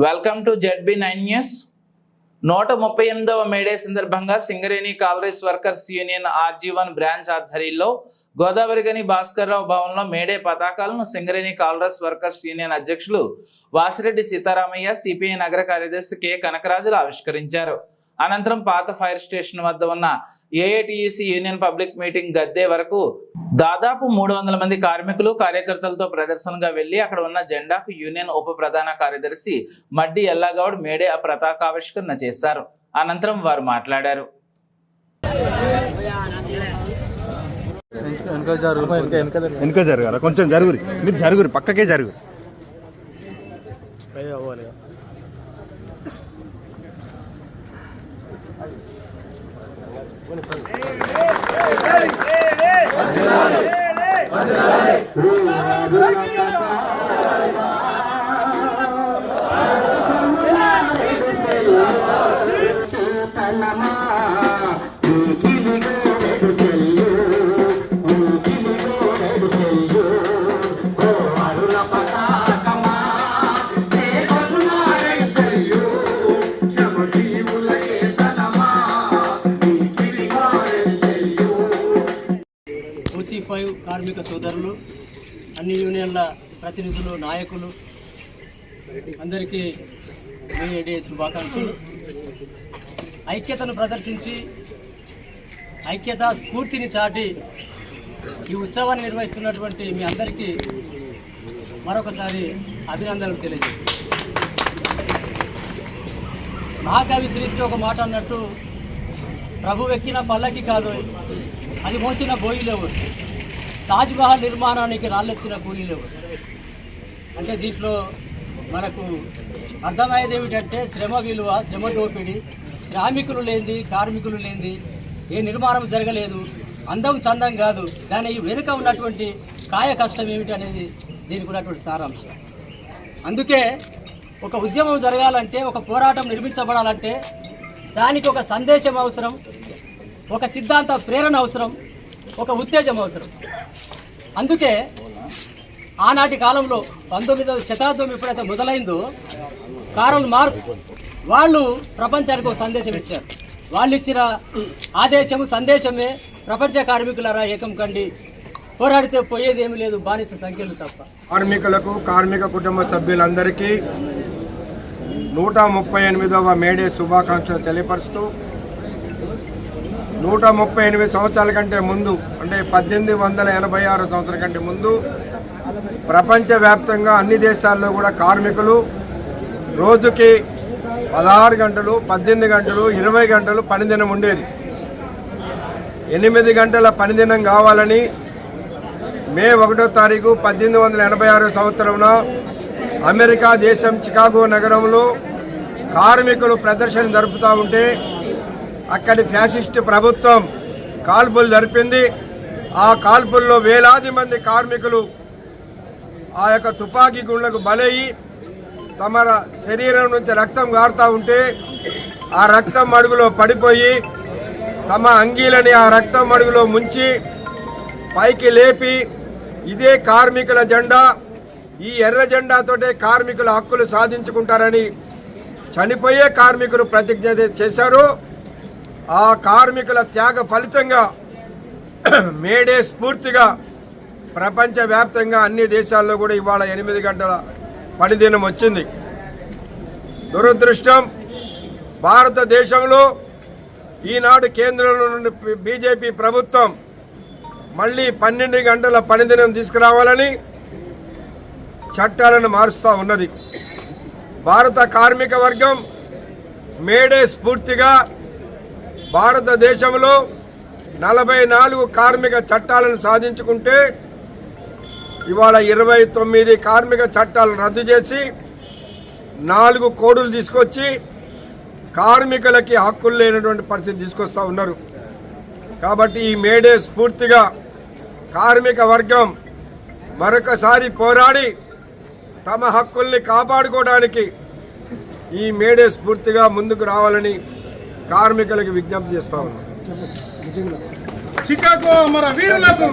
Welcome to ZB nine news నూట ముప్పై ఎనిమిదవ మేడే సందర్భంగా Singareni collieries workers union RG one branch ఆధ్వర్యంలో గోదావరి గని భాస్కర్రావు భవన్లో మేడే పతాకాలను సింగరేణి కాలరీస్ వర్కర్స్ యూనియన్ అధ్యక్షులు వాసిరెడ్డి సీతారామయ్య సిపిఐ నగర కార్యదర్శి కె. కనకరాజులు ఆవిష్కరించారు. అనంతరం పాత ఫైర్ స్టేషన్ వద్ద ఉన్న ఏఐటియుసి యూనియన్ పబ్లిక్ మీటింగ్ గద్దె వరకు దాదాపు మూడు వందల మంది కార్మికులు కార్యకర్తలతో ప్రదర్శనగా వెళ్ళి అక్కడ ఉన్న జెండాకు యూనియన్ ఉప ప్రధాన కార్యదర్శి మడ్డి ఎల్లాగౌడ్ మేడే ఆ పతాకావిష్కరణ చేశారు. అనంతరం వారు మాట్లాడారు. వెనక జరగాల కొంచెం జరుగురి. మీరు జరుగురి పక్కకే జరుగు పై అవ్వాలి చేతనమా కార్మిక సోదరులు అన్ని యూనియన్ల ప్రతినిధులు నాయకులు అందరికీ మే డే శుభాకాంక్షలు. ఐక్యతను ప్రదర్శించి ఐక్యత స్ఫూర్తిని చాటి ఈ ఉత్సవాన్ని నిర్వహిస్తున్నటువంటి మీ అందరికీ మరొకసారి అభినందనలు తెలియజేస్తాను మహాకవి శ్రీశ్రీ ఒక మాట అన్నట్టు ప్రభు ఎక్కిన పల్లకి కాదు అది మోసిన బోయిలేవు తాజ్ మహల్ నిర్మాణానికి రాళ్ళెత్తిన కూలీలు అంటే దీంట్లో మనకు అర్థమయ్యేది ఏమిటంటే శ్రమ విలువ శ్రమ దోపిడి శ్రామికులు లేనిది కార్మికులు లేనిది ఏ నిర్మాణం జరగలేదు. అందం చందం కాదు. దాని వెనుక ఉన్నటువంటి కాయ కష్టం ఏమిటి అనేది దీనికి ఉన్నటువంటి సారాంశం. అందుకే ఒక ఉద్యమం జరగాలంటే ఒక పోరాటం నిర్మించబడాలంటే దానికి ఒక సందేశం అవసరం ఒక సిద్ధాంత ప్రేరణ అవసరం ఒక ఉత్తేజం అవసరం. అందుకే ఆనాటి కాలంలో పంతొమ్మిదవ శతాబ్దం ఎప్పుడైతే మొదలైందో కారల్ మార్క్స్ వాళ్ళు ప్రపంచానికి ఒక సందేశం ఇచ్చారు. వాళ్ళు ఇచ్చిన ఆదేశము సందేశమే ప్రపంచ కార్మికులరా ఏకం కండి. పోరాడితే పోయేది ఏమి లేదు బానిస సంఖ్యలు తప్ప. కార్మికులకు కార్మిక కుటుంబ సభ్యులందరికీ నూట ముప్పై ఎనిమిదవ మేడే శుభాకాంక్షలు తెలియపరుస్తూ నూట ముప్పై ఎనిమిది సంవత్సరాల కంటే ముందు అంటే పద్దెనిమిది వందల ఎనభై ఆరు సంవత్సరాల కంటే ముందు ప్రపంచవ్యాప్తంగా అన్ని దేశాల్లో కూడా కార్మికులు రోజుకి పదహారు గంటలు పద్దెనిమిది గంటలు ఇరవై గంటలు పనిదినం ఉండేది. ఎనిమిది గంటల పనిదినం కావాలని మే ఒకటో తారీఖు పద్దెనిమిది వందల ఎనభై ఆరు సంవత్సరంలో అమెరికా దేశం చికాగో నగరంలో కార్మికులు ప్రదర్శన జరుపుతూ ఉంటే అక్కడి ఫ్యాసిస్ట్ ప్రభుత్వం కాల్పులు జరిపింది. ఆ కాల్పుల్లో వేలాది మంది కార్మికులు ఆ యొక్క తుపాకీ గుండ్లకు బలయ్యి తమ శరీరం నుంచి రక్తం గారుతూ ఉంటే ఆ రక్తం అడుగులో పడిపోయి తమ అంగీలని ఆ రక్తం అడుగులో ముంచి పైకి లేపి ఇదే కార్మికుల జెండా. ఈ ఎర్ర జెండాతోటే కార్మికుల హక్కులు సాధించుకుంటారని చనిపోయే కార్మికులు ప్రతిజ్ఞ చేశారు. ఆ కార్మికుల త్యాగ ఫలితంగా మేడే స్ఫూర్తిగా ప్రపంచవ్యాప్తంగా అన్ని దేశాల్లో కూడా ఇవాళ ఎనిమిది గంటల పనిదినం వచ్చింది. దురదృష్టం భారతదేశంలో ఈనాడు కేంద్రంలో నుండి బీజేపీ ప్రభుత్వం మళ్ళీ పన్నెండు గంటల పనిదినం తీసుకురావాలని చట్టాలను మారుస్తూ ఉన్నది. భారత కార్మిక వర్గం మేడే స్ఫూర్తిగా భారతదేశంలో నలభై నాలుగు కార్మిక చట్టాలను సాధించుకుంటే ఇవాళ ఇరవై తొమ్మిది కార్మిక చట్టాలను రద్దు చేసి నాలుగు కోడులు తీసుకొచ్చి కార్మికులకి హక్కులు లేనటువంటి పరిస్థితి తీసుకొస్తా ఉన్నారు. కాబట్టి ఈ మేడే స్ఫూర్తిగా కార్మిక వర్గం మరొకసారి పోరాడి తమ హక్కుల్ని కాపాడుకోవడానికి ఈ మేడే స్ఫూర్తిగా ముందుకు రావాలని కార్మికులకు విజ్ఞప్తి చేస్తా ఉన్నాం. చికాగో మన వీరులకు